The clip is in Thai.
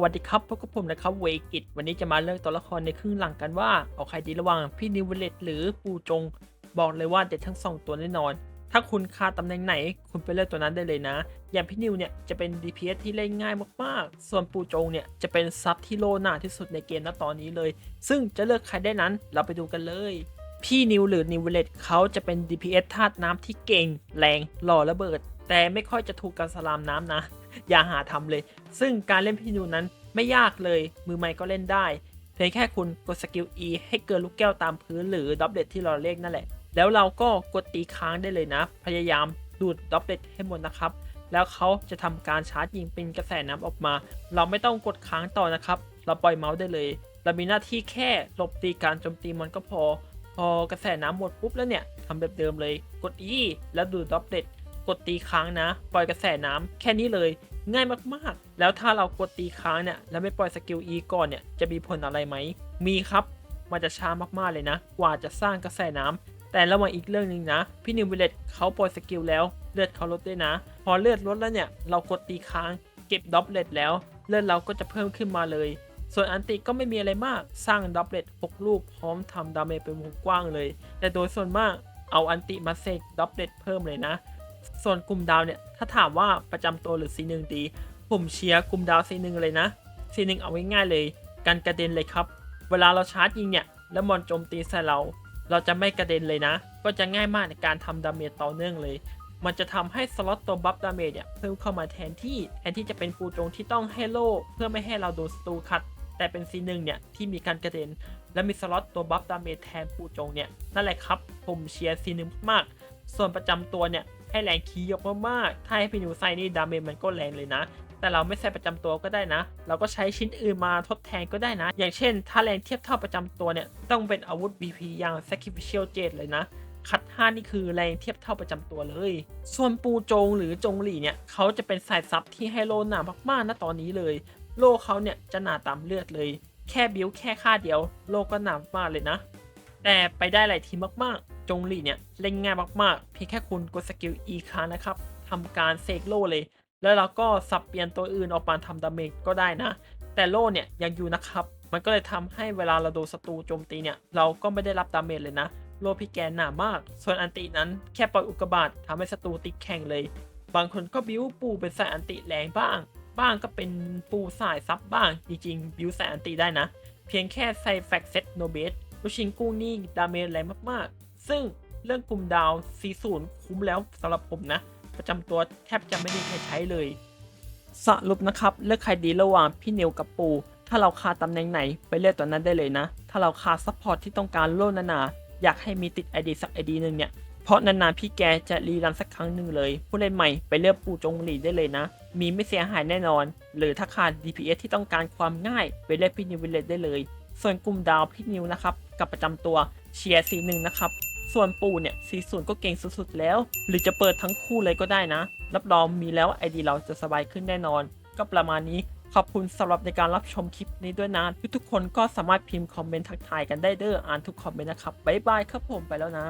วัสดีครับพบกับผมนะครับเวกิตวันนี้จะมาเลือกตัวละครในครึ่งหลังกันว่า เอาใครดีระหว่างพี่นิวเวเลตหรือปูจง บอกเลยว่าเด็ดทั้งสองตัวแน่นอน ถ้าคุณคาดตำแหน่งไหน คุณไปเลือกตัวนั้นได้เลยนะ อย่างพี่นิวเนี่ยจะเป็น DPS ที่เล่นง่ายมากๆ ส่วนปูจงเนี่ยจะเป็นซับที่โลหนาที่สุดในเกมณตอนนี้เลย ซึ่งจะเลือกใครได้นั้นเราไปดูกันเลยพี่นิวหรือนิวเวเลตเขาจะเป็น DPS ธาตุน้ำที่เก่ง แรงหล่อระเบิด แต่ไม่ค่อยจะถูกกับสลามน้ำนะ อย่าหาทำเลย ซึ่งการเล่นพี่นิวนั้นไม่ยากเลย มือใหม่ก็เล่นได้เพียงแค่คุณกดสกิล E ให้เกินลูกแก้วตามพื้นหรือดับเบิลที่เราเรียกนั่นแหละ แล้วเราก็กดตีค้างได้เลยนะ พยายามดูดดับเบิลให้หมดนะครับ แล้วเขาจะทำการชาร์จยิงเป็นกระแสน้ำออกมา เราไม่ต้องกดค้างต่อนะครับ เราปล่อยเมาส์ได้เลย เรามีหน้าที่แค่หลบตีการโจมตีมันก็พอ พอกระแสน้ำหมดปุ๊บแล้วเนี่ยทำแบบเดิมเลย กด E แล้วดูดดับเบิลกดตีค้างนะ ปล่อยกระแสน้ำแค่นี้เลย ง่ายมากๆ แล้วถ้าเรากดตีค้างเนี่ย แล้วไม่ปล่อยสกิล E ก่อนเนี่ย จะมีผลอะไรไหม มีครับ มันจะช้ามากๆเลยนะ กว่าจะสร้างกระแสน้ำแต่ระหว่างอีกเรื่องหนึ่งนะ พี่นิวเวลเลตเขาปล่อยสกิลแล้ว เลือดเขาลดด้วยนะ พอเลือดลดแล้วเนี่ย เรากดตีค้าง เก็บดับเบิลแล้ว เลือดเราก็จะเพิ่มขึ้นมาเลย ส่วนอันติก็ไม่มีอะไรมาก สร้างดับเบิล6ลูกพร้อมทำดาเมจเป็นวงกว้างเลย แต่โดยส่วนมากเอาอันติมาเซกดับเบิลเพิ่มเลยนะ ส่วนกลุ่มดาวเนี่ย ถ้าถามว่าประจำตัวหรือซีหนึ่งดี ผมเชียร์กลุ่มดาวซีหนึ่งเลยนะซีหนึ่งเอาง่ายๆเลย การกระเด็นเลยครับ เวลาเราชาร์จยิงเนี่ย แล้วมอนโจมตีใส่เรา เราจะไม่กระเด็นเลยนะ ก็จะง่ายมากในการทำดาเมจต่อเนื่องเลย มันจะทำให้สล็อตตัวบัฟดาเมจเนี่ยเพิ่มเข้ามาแทนที่แทนที่จะเป็นปูจงที่ต้องให้โล่เพื่อไม่ให้เราโดนสตูคัดแต่เป็นซีหนึ่งเนี่ยที่มีการกระเด็น และมีสล็อตตัวบัฟดาเมจแทนปูจงเนี่ยนั่นแหละครับผมเชียร์ซีหนึ่งมาก ส่วนประจำตัวเนี่ย ให้แรงคีย์ยกมากๆ ถ้าให้พี่นิวใส่นี่ดาเมจมันก็แรงเลยนะ แต่เราไม่ใส่ประจำตัวก็ได้นะ เราก็ใช้ชิ้นอื่นมาทดแทนก็ได้นะ อย่างเช่น ถ้าแรงเทียบเท่าประจำตัวเนี่ย ต้องเป็นอาวุธ BP อย่าง Sacrificial Jade เลยนะคัด5นี่คือแรงเทียบเท่าประจำตัวเลย ส่วนปูจงหรือจงหลี่เนี่ยเขาจะเป็นสายซับที่ให้โลหนามากๆนะตอนนี้เลย โลเขาเนี่ยจะหนาตามเลือดเลย แค่บิ้วแค่ค่าเดียว โลก็หนามากเลยนะ แต่ไปได้หลายทีมากๆ จงลี่เนี่ยเล่นง่ายมากๆ เพียงแค่คุณกดสกิล E ค้างนะครับทำการเซกโลเลย แล้วเราก็สับเปลี่ยนตัวอื่นออกมาทำดาเมจก็ได้นะ แต่โล่เนี่ยยังอยู่นะครับ มันก็เลยทำให้เวลาเราโดนศัตรูโจมตีเนี่ยเราก็ไม่ได้รับดาเมจเลยนะ โลพี่แกนหนามาก ส่วนอันตินั้นแค่ปล่อยอุกกาบาตทำให้ศัตรูติดแข่งเลย บางคนก็บิ้วปูเป็นสายอันติแรงบ้าง บ้างก็เป็นปูสายซับบ้าง จริงๆ บิ้วสายอันติได้นะ เพียงแค่ใส่แฟกเซตโนเบส ลูกชิงกุ้งนี่ดาเมจแรงมากๆ ซึ่งเรื่องกลุ่มดาว40คุ้มแล้วสำหรับผมนะ ประจำตัวแทบจะไม่มีใครใช้เลย สรุปนะครับเลือกใครดีระหว่างพี่เนวกับปู ถ้าเราขาดตำแหน่งไหนไปเลือกตัวนั้นได้เลยนะ ถ้าเราขาดซัพพอร์ตที่ต้องการโล่นานาๆอยากให้มีติดไอดีสักไอดีหนึ่งเนี่ยเพราะนานๆพี่แกจะรีรันสักครั้งหนึ่งเลย ผู้เล่นใหม่ไปเลือกปูจงหลีได้เลยนะ มีไม่เสียหายแน่นอน หรือถ้าขาด DPS ที่ต้องการความง่ายไปเลือกพี่นิววิลเลตได้เลย ส่วนกลุ่มดาวพี่นิวนะครับกับประจำตัวเชียร์สีหนึ่งนะครับ ส่วนปูเนี่ยสีศูนย์ก็เก่งสุดๆแล้ว หรือจะเปิดทั้งคู่เลยก็ได้นะ รับรองมีแล้วไอดีเราจะสบายขึ้นแน่นอน ก็ประมาณนี้ขอบคุณสำหรับในการรับชมคลิปนี้ด้วยนะทุกๆคนก็สามารถพิมพ์คอมเมนต์ทักทายกันได้เด้ออ่านทุกคอมเมนต์นะครับบ๊ายบายครับผมไปแล้วนะ